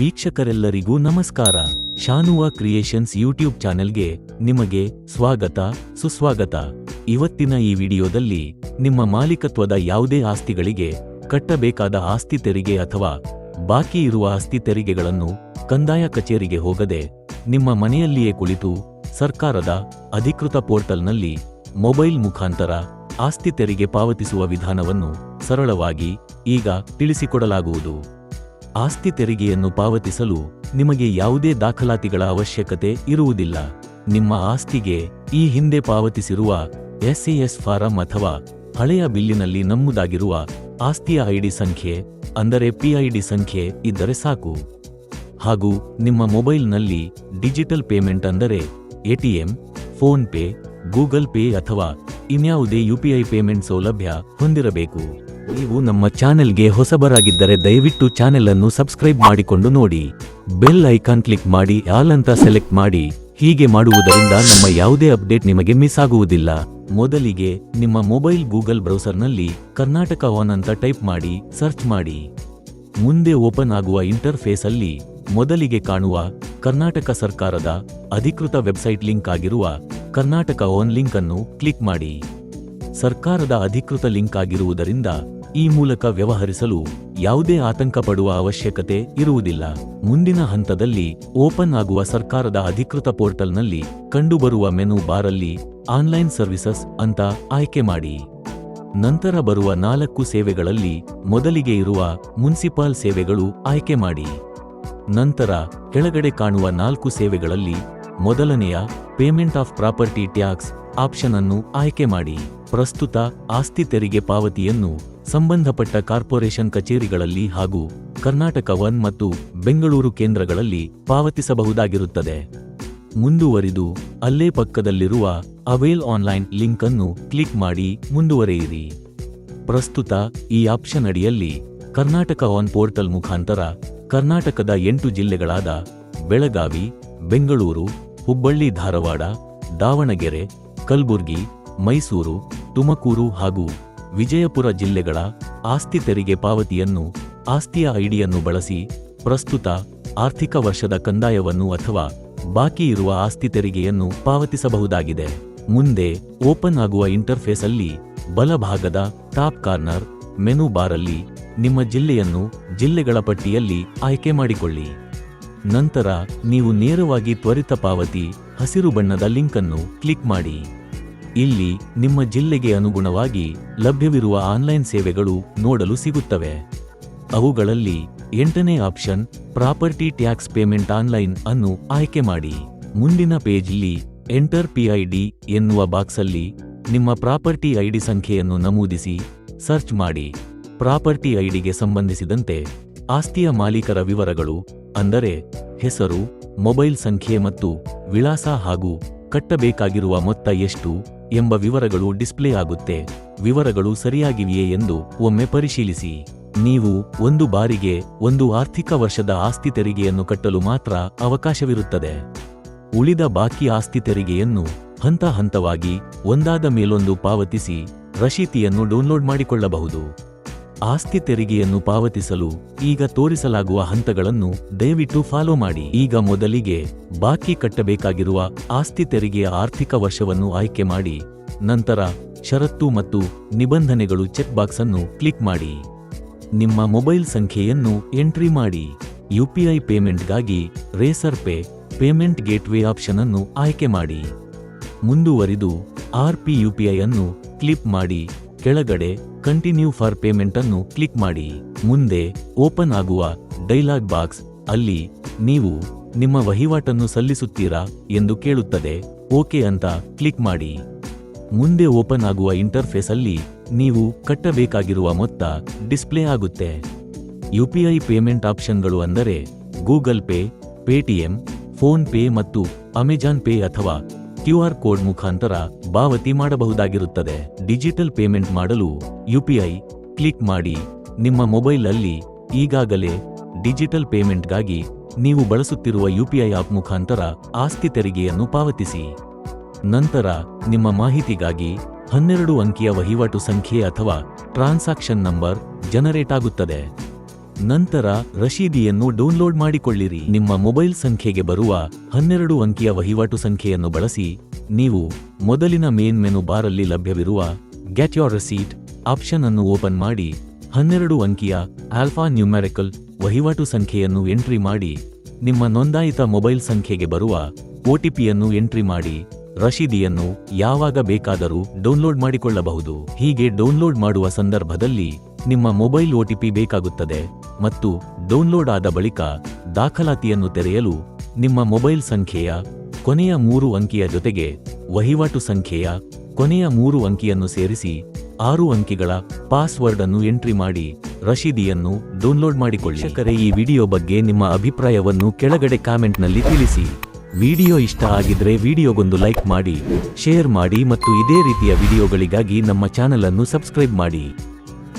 ವೀಕ್ಷಕರೆಲ್ಲರಿಗೂ ನಮಸ್ಕಾರ. ಶಾನುವಾ creations YouTube ಚಾನೆಲ್ಗೆ ನಿಮಗೆ ಸ್ವಾಗತ, ಸುಸ್ವಾಗತ. ಇವತ್ತಿನ ಈ ವಿಡಿಯೋದಲ್ಲಿ ನಿಮ್ಮ ಮಾಲೀಕತ್ವದ ಯಾವುದೇ ಆಸ್ತಿಗಳಿಗೆ, ಕಟ್ಟಬೇಕಾದ ಆಸ್ತಿ ತೆರಿಗೆ ಅಥವಾ ಬಾಕಿ ಇರುವ ಆಸ್ತಿ ತೆರಿಗೆಗಳನ್ನು ಕಂದಾಯ ಕಚೇರಿಗೆ ಹೋಗದೆ, ನಿಮ್ಮ ಮನೆಯಲ್ಲಿಯೇ ಕುಳಿತು ಸರ್ಕಾರದ ಅಧಿಕೃತ ಪೋರ್ಟಲ್ನಲ್ಲಿ ಮೊಬೈಲ್ ಮುಖಾಂತರ ಆಸ್ತಿ ತೆರಿಗೆ ಪಾವತಿಸುವ ವಿಧಾನವನ್ನು ಸರಳವಾಗಿ ಈಗ ತಿಳಿಸಿಕೊಡಲಾಗುವುದು. ಆಸ್ತಿ ತೆರಿಗೆಯನ್ನು ಪಾವತಿಸಲು ನಿಮಗೆ ಯಾವುದೇ ದಾಖಲಾತಿಗಳ ಅವಶ್ಯಕತೆ ಇರುವುದಿಲ್ಲ. ನಿಮ್ಮ ಆಸ್ತಿಗೆ ಈ ಹಿಂದೆ ಪಾವತಿಸಿರುವ ಎಸ್ಎಎಸ್ ಫಾರಂ ಅಥವಾ ಹಳೆಯ ಬಿಲ್ಲಿನಲ್ಲಿ ನಮ್ಮದಾಗಿರುವ ಆಸ್ತಿಯ ಐಡಿ ಸಂಖ್ಯೆ, ಅಂದರೆ ಪಿಐಡಿ ಸಂಖ್ಯೆ ಇದ್ದರೆ ಸಾಕು. ಹಾಗೂ ನಿಮ್ಮ ಮೊಬೈಲ್ನಲ್ಲಿ ಡಿಜಿಟಲ್ ಪೇಮೆಂಟ್ ಅಂದರೆ ATM PhonePe, Google Pay ಅಥವಾ ಇನ್ಯಾವುದೇ ಯುಪಿಐ ಪೇಮೆಂಟ್ ಸೌಲಭ್ಯ ಹೊಂದಿರಬೇಕು. ನೀವು ನಮ್ಮ ಚಾನೆಲ್ಗೆ ಹೊಸಬರಾಗಿದ್ದರೆ ದಯವಿಟ್ಟು ಚಾನೆಲ್ ಅನ್ನು ಸಬ್ಸ್ಕ್ರೈಬ್ ಮಾಡಿಕೊಂಡು ನೋಡಿ. ಬೆಲ್ ಐಕಾನ್ ಕ್ಲಿಕ್ ಮಾಡಿ, ಆಲ್ ಅಂತ ಸೆಲೆಕ್ಟ್ ಮಾಡಿ. ಹೀಗೆ ಮಾಡುವುದರಿಂದ ನಮ್ಮ ಯಾವುದೇ ಅಪ್ಡೇಟ್ ನಿಮಗೆ ಮಿಸ್ ಆಗುವುದಿಲ್ಲ. ಮೊದಲಿಗೆ ನಿಮ್ಮ ಮೊಬೈಲ್ ಗೂಗಲ್ ಬ್ರೌಸರ್ನಲ್ಲಿ ಕರ್ನಾಟಕ ಆನ್ ಅಂತ ಟೈಪ್ ಮಾಡಿ, ಸರ್ಚ್ ಮಾಡಿ. ಮುಂದೆ ಓಪನ್ ಆಗುವ ಇಂಟರ್ಫೇಸ್ ಅಲ್ಲಿ ಮೊದಲಿಗೆ ಕಾಣುವ ಕರ್ನಾಟಕ ಸರ್ಕಾರದ ಅಧಿಕೃತ ವೆಬ್ಸೈಟ್ ಲಿಂಕ್ ಆಗಿರುವ ಕರ್ನಾಟಕ ಓನ್ ಲಿಂಕ್ ಅನ್ನು ಕ್ಲಿಕ್ ಮಾಡಿ. ಸರ್ಕಾರದ ಅಧಿಕೃತ ಲಿಂಕ್ ಆಗಿರುವುದರಿಂದ ಈ ಮೂಲಕ ವ್ಯವಹರಿಸಲು ಯಾವುದೇ ಆತಂಕ ಪಡುವ ಅವಶ್ಯಕತೆ ಇರುವುದಿಲ್ಲ. ಮುಂದಿನ ಹಂತದಲ್ಲಿ ಓಪನ್ ಆಗುವ ಸರ್ಕಾರದ ಅಧಿಕೃತ ಪೋರ್ಟಲ್ನಲ್ಲಿ ಕಂಡುಬರುವ ಮೆನು ಬಾರಲ್ಲಿ ಆನ್ಲೈನ್ ಸರ್ವಿಸಸ್ ಅಂತ ಆಯ್ಕೆ ಮಾಡಿ. ನಂತರ ಬರುವ ನಾಲ್ಕು ಸೇವೆಗಳಲ್ಲಿ ಮೊದಲಿಗೆ ಇರುವ ಮುನ್ಸಿಪಾಲ್ ಸೇವೆಗಳು ಆಯ್ಕೆ ಮಾಡಿ. ನಂತರ ಕೆಳಗಡೆ ಕಾಣುವ ನಾಲ್ಕು ಸೇವೆಗಳಲ್ಲಿ ಮೊದಲನೆಯ payment of property tax option ಅನ್ನು ಆಯ್ಕೆ ಮಾಡಿ. ಪ್ರಸ್ತುತ ಆಸ್ತಿ ತೆರಿಗೆ ಪಾವತಿಯನ್ನು ಸಂಬಂಧಪಟ್ಟ ಕಾರ್ಪೊರೇಷನ್ ಕಚೇರಿಗಳಲ್ಲಿ ಹಾಗೂ ಕರ್ನಾಟಕ ಒನ್ ಮತ್ತು ಬೆಂಗಳೂರು ಕೇಂದ್ರಗಳಲ್ಲಿ ಪಾವತಿಸಬಹುದಾಗಿರುತ್ತದೆ. ಮುಂದುವರಿದು ಅಲ್ಲೇ ಪಕ್ಕದಲ್ಲಿರುವ ಅವೇಲ್ ಆನ್ಲೈನ್ ಲಿಂಕ್ ಅನ್ನು ಕ್ಲಿಕ್ ಮಾಡಿ ಮುಂದುವರೆಯಿರಿ. ಪ್ರಸ್ತುತ ಈ ಆಪ್ಷನ್ ಅಡಿಯಲ್ಲಿ ಕರ್ನಾಟಕ ಆನ್ ಪೋರ್ಟಲ್ ಮುಖಾಂತರ ಕರ್ನಾಟಕದ ಎಂಟು ಜಿಲ್ಲೆಗಳಾದ ಬೆಳಗಾವಿ, ಬೆಂಗಳೂರು, ಹುಬ್ಬಳ್ಳಿ, ಧಾರವಾಡ, ದಾವಣಗೆರೆ, ಕಲಬುರ್ಗಿ, ಮೈಸೂರು, ತುಮಕೂರು ಹಾಗೂ ವಿಜಯಪುರ ಜಿಲ್ಲೆಗಳ ಆಸ್ತಿ ತೆರಿಗೆ ಪಾವತಿಯನ್ನು, ಆಸ್ತಿಯ ಐಡಿಯನ್ನು ಬಳಸಿ ಪ್ರಸ್ತುತ ಆರ್ಥಿಕ ವರ್ಷದ ಕಂದಾಯವನ್ನು ಅಥವಾ ಬಾಕಿ ಇರುವ ಆಸ್ತಿ ತೆರಿಗೆಯನ್ನು ಪಾವತಿಸಬಹುದಾಗಿದೆ. ಮುಂದೆ ಓಪನ್ ಆಗುವ ಇಂಟರ್ಫೇಸ್ ಅಲ್ಲಿ ಬಲಭಾಗದ ಟಾಪ್ ಕಾರ್ನರ್ ಮೆನು ಬಾರಲ್ಲಿ ನಿಮ್ಮ ಜಿಲ್ಲೆಯನ್ನು ಜಿಲ್ಲೆಗಳ ಪಟ್ಟಿಯಲ್ಲಿ ಆಯ್ಕೆ ಮಾಡಿಕೊಳ್ಳಿ. ನಂತರ ನೀವು ನೇರವಾಗಿ ತ್ವರಿತ ಪಾವತಿ ಹಸಿರು ಬಣ್ಣದ ಲಿಂಕ್ ಅನ್ನು ಕ್ಲಿಕ್ ಮಾಡಿ. ಇಲ್ಲಿ ನಿಮ್ಮ ಜಿಲ್ಲೆಗೆ ಅನುಗುಣವಾಗಿ ಲಭ್ಯವಿರುವ ಆನ್ಲೈನ್ ಸೇವೆಗಳು ನೋಡಲು ಸಿಗುತ್ತವೆ. ಅವುಗಳಲ್ಲಿ ಎಂಟನೇ option property tax payment online ಅನ್ನು ಆಯ್ಕೆ ಮಾಡಿ. ಮುಂದಿನ ಪೇಜ್ಲಿ ಎಂಟರ್ ಪಿಐಡಿ ಎನ್ನುವ ಬಾಕ್ಸಲ್ಲಿ ನಿಮ್ಮ ಪ್ರಾಪರ್ಟಿ ಐಡಿ ಸಂಖ್ಯೆಯನ್ನು ನಮೂದಿಸಿ ಸರ್ಚ್ ಮಾಡಿ. ಪ್ರಾಪರ್ಟಿ ಐಡಿಗೆ ಸಂಬಂಧಿಸಿದಂತೆ ಆಸ್ತಿಯ ಮಾಲೀಕರ ವಿವರಗಳು ಅಂದರೆ ಹೆಸರು, ಮೊಬೈಲ್ ಸಂಖ್ಯೆ ಮತ್ತು ವಿಳಾಸ ಹಾಗೂ ಕಟ್ಟಬೇಕಾಗಿರುವ ಮೊತ್ತ ಎಷ್ಟು? ಎಂಬ ವಿವರಗಳು ಡಿಸ್ಪ್ಲೇ ಆಗುತ್ತೆ. ವಿವರಗಳು ಸರಿಯಾಗಿವೆಯೇ ಎಂದು ಒಮ್ಮೆ ಪರಿಶೀಲಿಸಿ. ನೀವು ಒಂದು ಬಾರಿಗೆ ಒಂದು ಆರ್ಥಿಕ ವರ್ಷದ ಆಸ್ತಿ ತೆರಿಗೆಯನ್ನು ಕಟ್ಟಲು ಮಾತ್ರ ಅವಕಾಶವಿರುತ್ತದೆ. ಉಳಿದ ಬಾಕಿ ಆಸ್ತಿ ತೆರಿಗೆಯನ್ನು ಹಂತ ಹಂತವಾಗಿ ಒಂದಾದ ಮೇಲೊಂದು ಪಾವತಿಸಿ ರಶೀತಿಯನ್ನು ಡೌನ್ಲೋಡ್ ಮಾಡಿಕೊಳ್ಳಬಹುದು. ಆಸ್ತಿ ತೆರಿಗೆಯನ್ನು ಪಾವತಿಸಲು ಈಗ ತೋರಿಸಲಾಗುವ ಹಂತಗಳನ್ನು ದಯವಿಟ್ಟು ಫಾಲೋ ಮಾಡಿ. ಈಗ ಮೊದಲಿಗೆ ಬಾಕಿ ಕಟ್ಟಬೇಕಾಗಿರುವ ಆಸ್ತಿ ತೆರಿಗೆಯ ಆರ್ಥಿಕ ವರ್ಷವನ್ನು ಆಯ್ಕೆ ಮಾಡಿ. ನಂತರ ಷರತ್ತು ಮತ್ತು ನಿಬಂಧನೆಗಳು ಚೆಕ್ ಬಾಕ್ಸ್ ಅನ್ನು ಕ್ಲಿಕ್ ಮಾಡಿ. ನಿಮ್ಮ ಮೊಬೈಲ್ ಸಂಖ್ಯೆಯನ್ನು ಎಂಟ್ರಿ ಮಾಡಿ. ಯುಪಿಐ ಪೇಮೆಂಟ್ಗಾಗಿ Razorpay payment gateway option ಅನ್ನು ಆಯ್ಕೆ ಮಾಡಿ. ಮುಂದುವರಿದು ಆರ್ ಪಿ ಯುಪಿಐ ಅನ್ನು ಕ್ಲಿಪ್ ಮಾಡಿ. ಕೆಳಗಡೆ ಕಂಟಿನ್ಯೂ ಫಾರ್ ಪೇಮೆಂಟ್ ಅನ್ನು ಕ್ಲಿಕ್ ಮಾಡಿ. ಮುಂದೆ ಓಪನ್ ಆಗುವ ಡೈಲಾಗ್ ಬಾಕ್ಸ್ ಅಲ್ಲಿ ನೀವು ನಿಮ್ಮ ವಹಿವಾಟನ್ನು ಸಲ್ಲಿಸುತ್ತೀರಾ ಎಂದು ಕೇಳುತ್ತದೆ. ಓಕೆ ಅಂತ ಕ್ಲಿಕ್ ಮಾಡಿ. ಮುಂದೆ ಓಪನ್ ಆಗುವ ಇಂಟರ್ಫೇಸ್ ಅಲ್ಲಿ ನೀವು ಕಟ್ಟಬೇಕಾಗಿರುವ ಮೊತ್ತ ಡಿಸ್ಪ್ಲೇ ಆಗುತ್ತೆ. ಯುಪಿಐ ಪೇಮೆಂಟ್ ಆಪ್ಷನ್ಗಳು ಅಂದರೆ Google Pay Paytm PhonePe ಮತ್ತು ಅಮೆಜಾನ್ ಪೇ ಅಥವಾ ಕ್ಯೂಆರ್ ಕೋಡ್ ಮುಖಾಂತರ ಪಾವತಿ ಮಾಡಬಹುದಾಗಿರುತ್ತದೆ. ಡಿಜಿಟಲ್ ಪೇಮೆಂಟ್ ಮಾಡಲು ಯುಪಿಐ ಕ್ಲಿಕ್ ಮಾಡಿ. ನಿಮ್ಮ ಮೊಬೈಲ್ ಅಲ್ಲಿ ಈಗಾಗಲೇ ಡಿಜಿಟಲ್ ಪೇಮೆಂಟ್ಗಾಗಿ ನೀವು ಬಳಸುತ್ತಿರುವ ಯುಪಿಐ ಆಪ್ ಮುಖಾಂತರ ಆಸ್ತಿ ತೆರಿಗೆಯನ್ನು ಪಾವತಿಸಿ. ನಂತರ ನಿಮ್ಮ ಮಾಹಿತಿಗಾಗಿ ಹನ್ನೆರಡು ಅಂಕಿಯ ವಹಿವಾಟು ಸಂಖ್ಯೆ ಅಥವಾ ಟ್ರಾನ್ಸಾಕ್ಷನ್ ನಂಬರ್ ಜನರೇಟ್ ಆಗುತ್ತದೆ. ನಂತರ ರಶೀದಿಯನ್ನು ಡೌನ್ಲೋಡ್ ಮಾಡಿಕೊಳ್ಳಿರಿ. ನಿಮ್ಮ ಮೊಬೈಲ್ ಸಂಖ್ಯೆಗೆ ಬರುವ ಹನ್ನೆರಡು ಅಂಕಿಯ ವಹಿವಾಟು ಸಂಖ್ಯೆಯನ್ನು ಬಳಸಿ, ನೀವು ಮೊದಲಿನ ಮೇನ್ ಮೆನು ಬಾರಲ್ಲಿ ಲಭ್ಯವಿರುವ ಗೆಟ್ ಯೋರ್ ರಸೀಟ್ ಆಪ್ಷನ್ ಅನ್ನು ಓಪನ್ ಮಾಡಿ, ಹನ್ನೆರಡು ಅಂಕಿಯ ಆಲ್ಫಾ ನ್ಯೂಮ್ಯಾರಿಕಲ್ ವಹಿವಾಟು ಸಂಖ್ಯೆಯನ್ನು ಎಂಟ್ರಿ ಮಾಡಿ, ನಿಮ್ಮ ನೋಂದಾಯಿತ ಮೊಬೈಲ್ ಸಂಖ್ಯೆಗೆ ಬರುವ ಒಟಿಪಿಯನ್ನು ಎಂಟ್ರಿ ಮಾಡಿ, ರಶೀದಿಯನ್ನು ಯಾವಾಗ ಬೇಕಾದರೂ ಡೌನ್ಲೋಡ್ ಮಾಡಿಕೊಳ್ಳಬಹುದು. ಹೀಗೆ ಡೌನ್ಲೋಡ್ ಮಾಡುವ ಸಂದರ್ಭದಲ್ಲಿ ನಿಮ್ಮ ಮೊಬೈಲ್ ಒಟಿಪಿ ಬೇಕಾಗುತ್ತದೆ ಮತ್ತು ಡೌನ್ಲೋಡ್ ಆದ ಬಳಿಕ ದಾಖಲಾತಿಯನ್ನು ತೆರೆಯಲು ನಿಮ್ಮ ಮೊಬೈಲ್ ಸಂಖ್ಯೆಯ ಕೊನೆಯ ಮೂರು ಅಂಕಿಯ ಜೊತೆಗೆ ವಹಿವಾಟು ಸಂಖ್ಯೆಯ ಕೊನೆಯ ಮೂರು ಅಂಕಿಯನ್ನು ಸೇರಿಸಿ ಆರು ಅಂಕಿಗಳ ಪಾಸ್ವರ್ಡ್ ಅನ್ನು ಎಂಟ್ರಿ ಮಾಡಿ ರಶೀದಿಯನ್ನು ಡೌನ್ಲೋಡ್ ಮಾಡಿಕೊಳ್ಳಿ. ಕರೆ ಈ ವಿಡಿಯೋ ಬಗ್ಗೆ ನಿಮ್ಮ ಅಭಿಪ್ರಾಯವನ್ನು ಕೆಳಗಡೆ ಕಾಮೆಂಟ್ನಲ್ಲಿ ತಿಳಿಸಿ. ವಿಡಿಯೋ ಇಷ್ಟ ಆಗಿದ್ರೆ ವಿಡಿಯೋಗೊಂದು ಲೈಕ್ ಮಾಡಿ, ಶೇರ್ ಮಾಡಿ ಮತ್ತು ಇದೇ ರೀತಿಯ ವಿಡಿಯೋಗಳಿಗಾಗಿ ನಮ್ಮ ಚಾನಲ್ ಅನ್ನು ಸಬ್ಸ್ಕ್ರೈಬ್ ಮಾಡಿ.